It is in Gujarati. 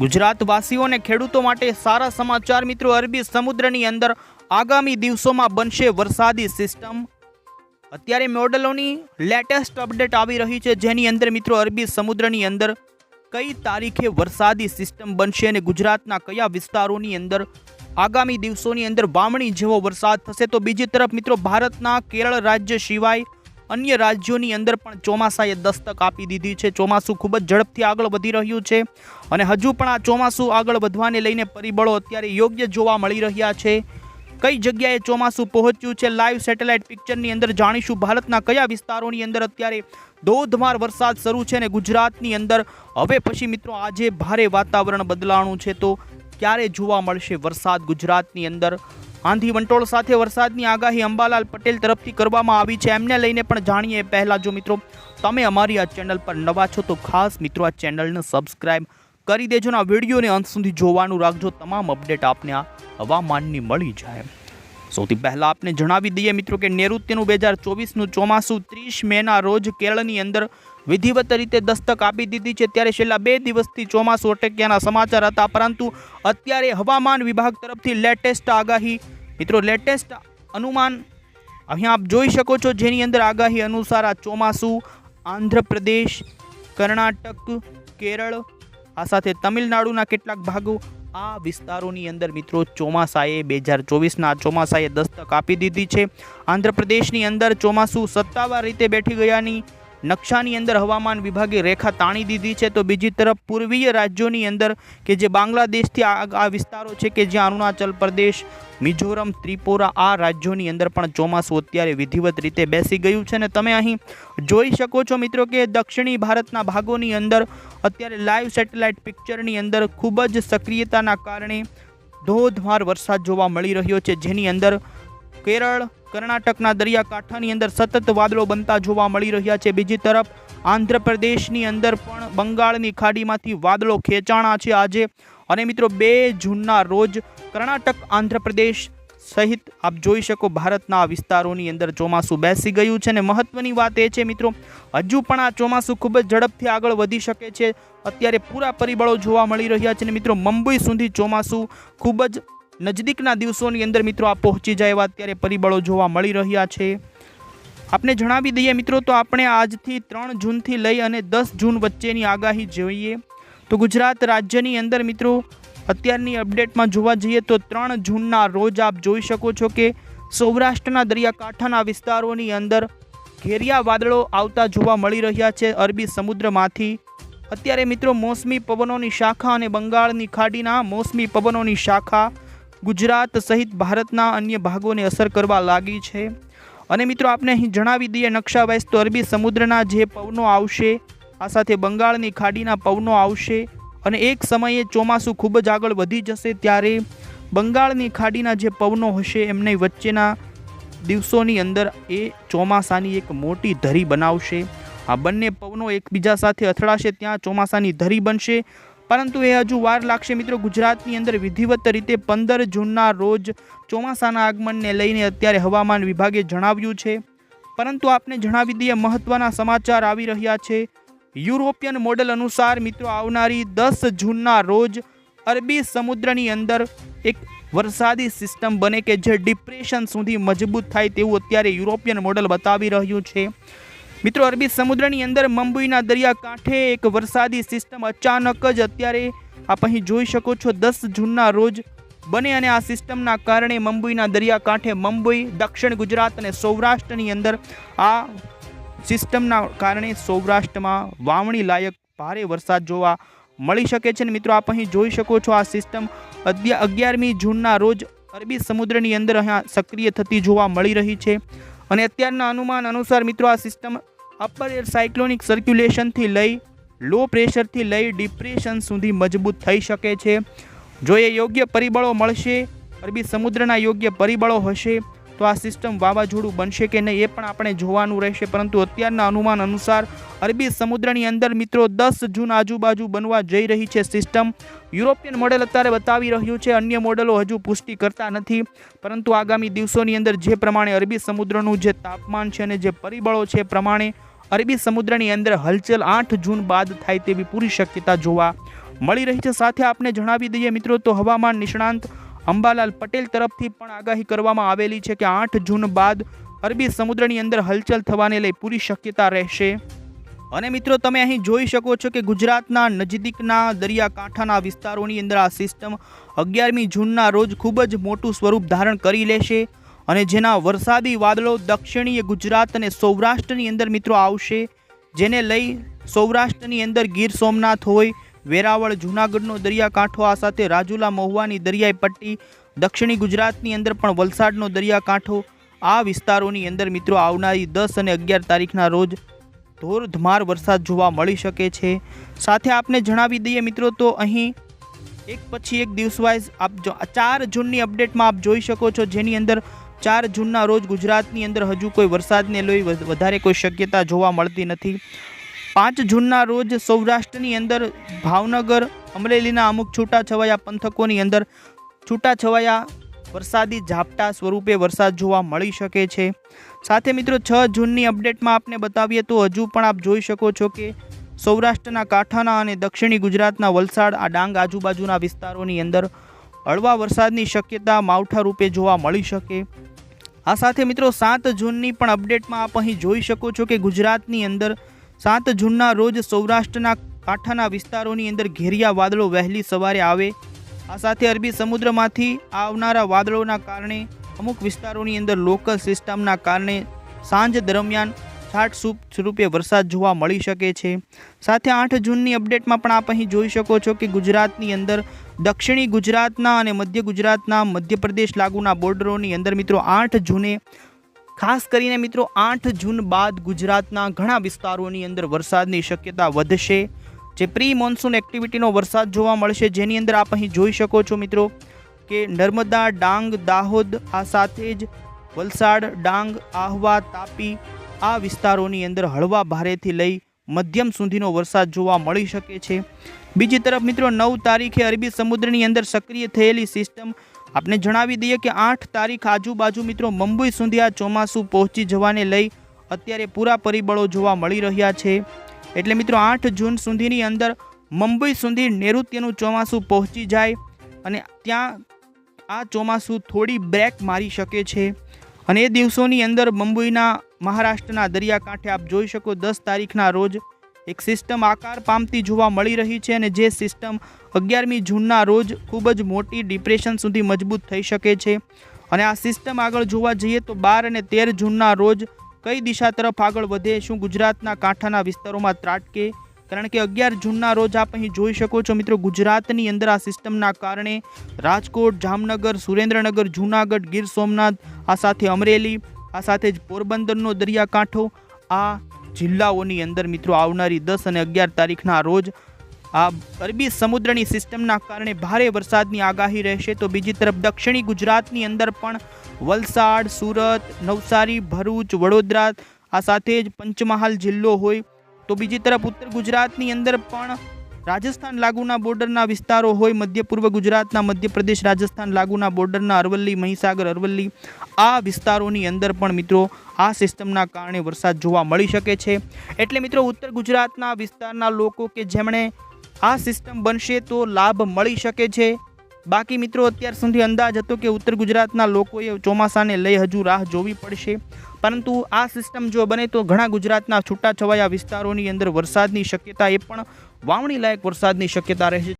ગુજરાતવાસીઓ અને ખેડૂતો માટે સારા સમાચાર મિત્રો, અરબી સમુદ્રની અંદર આગામી દિવસોમાં બનશે વરસાદી સિસ્ટમ. અત્યારે મોડલોની લેટેસ્ટ અપડેટ આવી રહી છે, જેની અંદર મિત્રો અરબી સમુદ્રની અંદર કઈ તારીખે વરસાદી સિસ્ટમ બનશે અને ગુજરાતના કયા વિસ્તારોની અંદર આગામી દિવસોની અંદર વામણી જેવો વરસાદ થશે. તો બીજી તરફ મિત્રો, ભારતના કેરળ રાજ્ય સિવાય અન્ય રાજ્યોની અંદર પણ ચોમાસાએ દસ્તક આપી દીધી છે. ચોમાસું ખૂબ જ ઝડપથી આગળ વધી રહ્યું છે અને હજુ પણ આ ચોમાસું આગળ વધવાને લઈને પરિબળો અત્યારે યોગ્ય જોવા મળી રહ્યા છે. કઈ જગ્યાએ ચોમાસું પહોંચ્યું છે લાઈવ સેટેલાઇટ પિક્ચરની અંદર જાણીશું ભારતના કયા વિસ્તારોની અંદર અત્યારે ધોધમાર વરસાદ શરૂ છે અને ગુજરાતની અંદર હવે પછી મિત્રો આજે ભારે વાતાવરણ બદલાણું છે તો ક્યારે જોવા મળશે વરસાદ ગુજરાતની અંદર? આંધી વંટોળ સાથે વરસાદની આગાહી અંબાલાલ પટેલ તરફથી કરવામાં આવી છે. એમને લઈને પણ જાણીએ પહેલાં જો મિત્રો, તમે અમારી આ ચેનલ પર નવા છો તો ખાસ મિત્રો આ ચેનલને સબસ્ક્રાઇબ કરી દેજો ને આ વિડીયોને અંત સુધી જોવાનું રાખજો. તમામ અપડેટ આપને આ હવામાનની મળી જાય. સૌથી પહેલાં આપને જણાવી દઈએ મિત્રો કે નૈઋત્યનું બે હજાર ચોવીસનું ચોમાસું ત્રીસ મેના રોજ કેરળની અંદર વિધિવત રીતે દસ્તક આપી દીધી છે. ત્યારે છેલ્લા બે દિવસથી ચોમાસું અટક્યાના સમાચાર હતા. પરંતુ અત્યારે હવામાન વિભાગ તરફથી લેટેસ્ટ આગાહી, મિત્રો લેટેસ્ટ અનુમાન અહીંયા આપ જોઈ શકો છો. જેની અંદર આગાહી અનુસાર આ ચોમાસું આંધ્રપ્રદેશ, કર્ણાટક, કેરળ, આ સાથે તમિલનાડુના કેટલાક ભાગો આ વિસ્તારોની અંદર મિત્રો ચોમાસાએ બે હજાર ચોવીસના ચોમાસાએ દસ્તક આપી દીધી છે. આંધ્રપ્રદેશની અંદર ચોમાસું સત્તાવાર રીતે બેઠી ગયાની નકશાની અંદર હવામાન વિભાગે રેખા તાણી દીધી છે. તો બીજી તરફ પૂર્વીય રાજ્યોની અંદર કે જે બાંગ્લાદેશથી આ વિસ્તારો છે કે જ્યાં અરુણાચલ પ્રદેશ, મિઝોરમ, ત્રિપુરા આ રાજ્યોની અંદર પણ ચોમાસું અત્યારે વિધિવત રીતે બેસી ગયું છે. ને તમે અહીં જોઈ શકો છો મિત્રો કે દક્ષિણી ભારતના ભાગોની અંદર અત્યારે લાઈવ સેટેલાઇટ પિક્ચરની અંદર ખૂબ જ સક્રિયતાના કારણે ધોધમાર વરસાદ જોવા મળી રહ્યો છે. જેની અંદર કેરળ કર્ણાટકના દરિયાકાંઠાની અંદર સતત વાદળો બનતા જોવા મળી રહ્યા છે. બીજી તરફ આંધ્રપ્રદેશની અંદર પણ બંગાળની ખાડીમાંથી વાદળો ખેંચાણા છે આજે. અને મિત્રો, બે જૂનના રોજ કર્ણાટક, આંધ્રપ્રદેશ સહિત આપ જોઈ શકો ભારતના આ વિસ્તારોની અંદર ચોમાસું બેસી ગયું છે. અને મહત્વની વાત એ છે મિત્રો, હજુ પણ આ ચોમાસું ખૂબ જ ઝડપથી આગળ વધી શકે છે. અત્યારે પૂરા પરિબળો જોવા મળી રહ્યા છે. અને મિત્રો, મુંબઈ સુધી ચોમાસું ખૂબ જ નજદીકના દિવસોની અંદર મિત્રો આ પહોંચી જાય એવા અત્યારે પરિબળો જોવા મળી રહ્યા છે. આપણે જણાવી દઈએ મિત્રો તો આપણે આજથી ત્રણ જૂનથી લઈ અને દસ જૂન વચ્ચેની આગાહી જોઈએ. તો ગુજરાત રાજ્યની અંદર મિત્રો અત્યારની અપડેટમાં જોવા જઈએ તો ત્રણ જૂનના રોજ આપ જોઈ શકો છો કે સૌરાષ્ટ્રના દરિયાકાંઠાના વિસ્તારોની અંદર ઘેરિયા વાદળો આવતા જોવા મળી રહ્યા છે અરબી સમુદ્રમાંથી. અત્યારે મિત્રો મોસમી પવનોની શાખા અને બંગાળની ખાડીના મોસમી પવનોની શાખા ગુજરાત સહિત ભારતના અન્ય ભાગોને અસર કરવા લાગી છે. અને મિત્રો આપણે અહીં જણાવી દઈએ, નકશાવાઇઝ તો અરબી સમુદ્રના જે પવનો આવશે, આ સાથે બંગાળની ખાડીના પવનો આવશે અને એક સમયે ચોમાસું ખૂબ જ આગળ વધી જશે ત્યારે બંગાળની ખાડીના જે પવનો હશે, એમને વચ્ચેના દિવસોની અંદર એ ચોમાસાની એક મોટી ધરી બનાવશે. આ બંને પવનો એકબીજા સાથે અથડાશે, ત્યાં ચોમાસાની ધરી બનશે પરંતુ એ હજુ વાર લાગશે. મિત્રો, ગુજરાતની અંદર વિધિવત રીતે પંદર જૂનના રોજ ચોમાસાના આગમનને લઈને અત્યારે હવામાન વિભાગે જણાવ્યું છે. પરંતુ આપને જણાવી દઈએ મહત્ત્વના સમાચાર આવી રહ્યા છે. યુરોપિયન મોડેલ અનુસાર, મિત્રો, આવનારી દસ જૂનના રોજ અરબી સમુદ્રની અંદર એક વરસાદી સિસ્ટમ બને કે જે ડિપ્રેશન સુધી મજબૂત થાય તેવું અત્યારે યુરોપિયન મોડેલ બતાવી રહ્યું છે. મિત્રો, અરબી સમુદ્રની અંદર મુંબઈના દરિયાકાંઠે એક વરસાદી સિસ્ટમ અચાનક જ અત્યારે આપ અહીં જોઈ શકો છો, દસ જૂનના રોજ બને અને આ સિસ્ટમના કારણે મુંબઈના દરિયાકાંઠે મુંબઈ, દક્ષિણ ગુજરાત અને સૌરાષ્ટ્રની અંદર આ સિસ્ટમના કારણે સૌરાષ્ટ્રમાં વાવણી લાયક ભારે વરસાદ જોવા મળી શકે છે. ને મિત્રો, આપ અહીં જોઈ શકો છો આ સિસ્ટમ અગિયા અગિયારમી જૂનના રોજ અરબી સમુદ્રની અંદર અહીંયા સક્રિય થતી જોવા મળી રહી છે. અને અત્યારના અનુમાન અનુસાર મિત્રો આ સિસ્ટમ અપર એર સાયક્લોનિક સર્ક્યુલેશનથી લઈ લો પ્રેશરથી લઈ ડિપ્રેશન સુધી મજબૂત થઈ શકે છે. જો એ યોગ્ય પરિબળો મળશે, અરબી સમુદ્રના યોગ્ય પરિબળો હશે તો આ સિસ્ટમ વાવાઝોડું બનશે કે નહીં એ પણ આપણે જોવાનું રહેશે. પરંતુ અત્યારના અનુમાન અનુસાર અરબી સમુદ્રની અંદર મિત્રો દસ જૂન આજુબાજુ બનવા જઈ રહી છે સિસ્ટમ. યુરોપિયન મોડેલ અત્યારે બતાવી રહ્યું છે, અન્ય મોડેલો હજુ પુષ્ટિ કરતા નથી. પરંતુ આગામી દિવસોની અંદર જે પ્રમાણે અરબી સમુદ્રનું જે તાપમાન છે અને જે પરિબળો છે પ્રમાણે અરબી સમુદ્રની અંદર હલચલ આઠ જૂન બાદ થાય તેવી પૂરી શક્યતા જોવા મળી રહી છે. સાથે આપને જણાવી દઈએ મિત્રો, તો હવામાન નિષ્ણાંત અંબાલાલ પટેલ તરફથી પણ આગાહી કરવામાં આવેલી છે કે આઠ જૂન બાદ અરબી સમુદ્રની અંદર હલચલ થવાને લઈ પૂરી શક્યતા રહેશે. અને મિત્રો, તમે અહીં જોઈ શકો છો કે ગુજરાતના નજીકના દરિયાકાંઠાના વિસ્તારોની અંદર આ સિસ્ટમ અગિયારમી જૂનના રોજ ખૂબ જ મોટું સ્વરૂપ ધારણ કરી લેશે અને જેના વરસાદી વાદળો દક્ષિણીય ગુજરાત અને સૌરાષ્ટ્રની અંદર મિત્રો આવશે. જેને લઈ સૌરાષ્ટ્રની અંદર ગીર સોમનાથ હોય વેરાવળ, જૂનાગઢનો દરિયાકાંઠો, આ સાથે રાજુલા, મહુવાની દરિયાઈ પટ્ટી, દક્ષિણી ગુજરાતની અંદર પણ વલસાડનો દરિયાકાંઠો, આ વિસ્તારોની અંદર મિત્રો આવનારી દસ અને અગિયાર તારીખના રોજ ધોરધમાર વરસાદ જોવા મળી શકે છે. સાથે આપને જણાવી દઈએ મિત્રો તો અહીં એક પછી એક દિવસ વાઇઝ આપ ચાર જૂનની અપડેટમાં આપ જોઈ શકો છો જેની અંદર ચાર જૂનના રોજ ગુજરાતની અંદર હજુ કોઈ વરસાદને લઈ વધારે કોઈ શક્યતા જોવા મળતી નથી. પાંચ જૂનના રોજ સૌરાષ્ટ્રની અંદર ભાવનગર, અમરેલીના અમુક છૂટાછવાયા પંથકોની અંદર છૂટાછવાયા વરસાદી ઝાપટા સ્વરૂપે વરસાદ જોવા મળી શકે છે. સાથે મિત્રો, છ જૂનની અપડેટમાં આપને બતાવીએ તો હજુ પણ આપ જોઈ શકો છો કે સૌરાષ્ટ્રના કાંઠાના અને દક્ષિણી ગુજરાતના વલસાડ, આ ડાંગ આજુબાજુના વિસ્તારોની અંદર હળવા વરસાદની શક્યતા માવઠા રૂપે જોવા મળી શકે. આ સાથે મિત્રો, સાત જૂનની પણ અપડેટમાં આપ અહીં જોઈ શકો છો કે ગુજરાતની અંદર સાત જૂનના રોજ સૌરાષ્ટ્રના કાંઠાના વિસ્તારોની અંદર ઘેરિયા વાદળો વહેલી સવારે આવે. આ સાથે અરબી સમુદ્રમાંથી આવનારા વાદળોના કારણે અમુક વિસ્તારોની અંદર લોકલ સિસ્ટમના કારણે સાંજ દરમિયાન છાટસૂપ સ્વરૂપે વરસાદ જોવા મળી શકે છે. સાથે આઠ જૂનની અપડેટમાં પણ આપ અહીં જોઈ શકો છો કે ગુજરાતની અંદર દક્ષિણી ગુજરાતના અને મધ્ય ગુજરાતના મધ્યપ્રદેશ લાગુના બોર્ડરોની અંદર મિત્રો આઠ જૂને ખાસ કરીને મિત્રો આઠ જૂન બાદ ગુજરાતના ઘણા વિસ્તારોની અંદર વરસાદની શક્યતા વધશે. જે પ્રી મોન્સૂન એક્ટિવિટીનો વરસાદ જોવા મળશે, જેની અંદર આપ અહીં જોઈ શકો છો મિત્રો કે નર્મદા ડાંગ, દાહોદ, આ સાથે જ વલસાડ, ડાંગ, આહવા, તાપી આ વિસ્તારોની અંદર હળવા ભારેથી લઈ મધ્યમ સુધીનો વરસાદ જોવા મળી શકે છે. બીજી તરફ મિત્રો નવ તારીખે અરબી સમુદ્રની અંદર સક્રિય થયેલી સિસ્ટમ આપને જણાવી દઈએ કે આઠ તારીખ આજુબાજુ મિત્રો મુંબઈ સુધી આ ચોમાસું પહોંચી જવાને લઈ અત્યારે પૂરા પરિબળો જોવા મળી રહ્યા છે. એટલે મિત્રો આઠ જૂન સુધીની અંદર મુંબઈ સુધી નૈઋત્યનું ચોમાસું પહોંચી જાય અને ત્યાં આ ચોમાસું થોડી બ્રેક મારી શકે છે. અને એ દિવસોની અંદર મુંબઈના મહારાષ્ટ્રના દરિયાકાંઠે આપ જોઈ શકો દસ તારીખના રોજ એક સિસ્ટમ આકાર પામતી જોવા મળી રહી છે અને જે સિસ્ટમ અગિયારમી જૂનના રોજ ખૂબ જ મોટી ડિપ્રેશન સુધી મજબૂત થઈ શકે છે. અને આ સિસ્ટમ આગળ જોવા જઈએ તો બાર અને તેર જૂનના રોજ કઈ દિશા તરફ આગળ વધે, શું ગુજરાતના કાંઠાના વિસ્તારોમાં ત્રાટકે? કારણ કે અગિયાર જૂનના રોજ આપ અહીં જોઈ શકો છો મિત્રો, ગુજરાતની અંદર આ સિસ્ટમના કારણે રાજકોટ, જામનગર, સુરેન્દ્રનગર, જૂનાગઢ, ગીર સોમનાથ, આ સાથે અમરેલી, આ સાથે જ પોરબંદરનો દરિયાકાંઠો, આ જિલ્લાઓની અંદર મિત્રો આવનારી દસ અને અગિયાર તારીખના રોજ આ અરબી સમુદ્રની સિસ્ટમના કારણે ભારે વરસાદની આગાહી રહેશે. તો બીજી તરફ દક્ષિણી ગુજરાતની અંદર પણ વલસાડ, સુરત, નવસારી, ભરૂચ, વડોદરા આ સાથે જ પંચમહાલ જિલ્લો હોય. તો બીજી તરફ ઉત્તર ગુજરાતની અંદર પણ રાજસ્થાન લાગુના બોર્ડરના વિસ્તારો હોય મધ્ય પૂર્વ ગુજરાતના મધ્યપ્રદેશ, રાજસ્થાન લાગુના બોર્ડરના અરવલ્લી, મહીસાગર, અરવલ્લી, આ વિસ્તારોની અંદર પણ મિત્રો આ સિસ્ટમના કારણે વરસાદ જોવા મળી શકે છે. એટલે મિત્રો ઉત્તર ગુજરાતના વિસ્તારના લોકો કે જેમણે આ સિસ્ટમ બનશે તો લાભ મળી શકે છે. બાકી મિત્રો, અત્યાર સુધી અંદાજ હતો કે ઉત્તર ગુજરાતના લોકોએ ચોમાસાને લઈ હજુ રાહ જોવી પડશે. પરંતુ આ સિસ્ટમ જો બને તો ઘણા ગુજરાતના છૂટાછવાયા વિસ્તારોની અંદર વરસાદની શક્યતા એ પણ વાવણી લાયક વરસાદની શક્યતા રહેશે.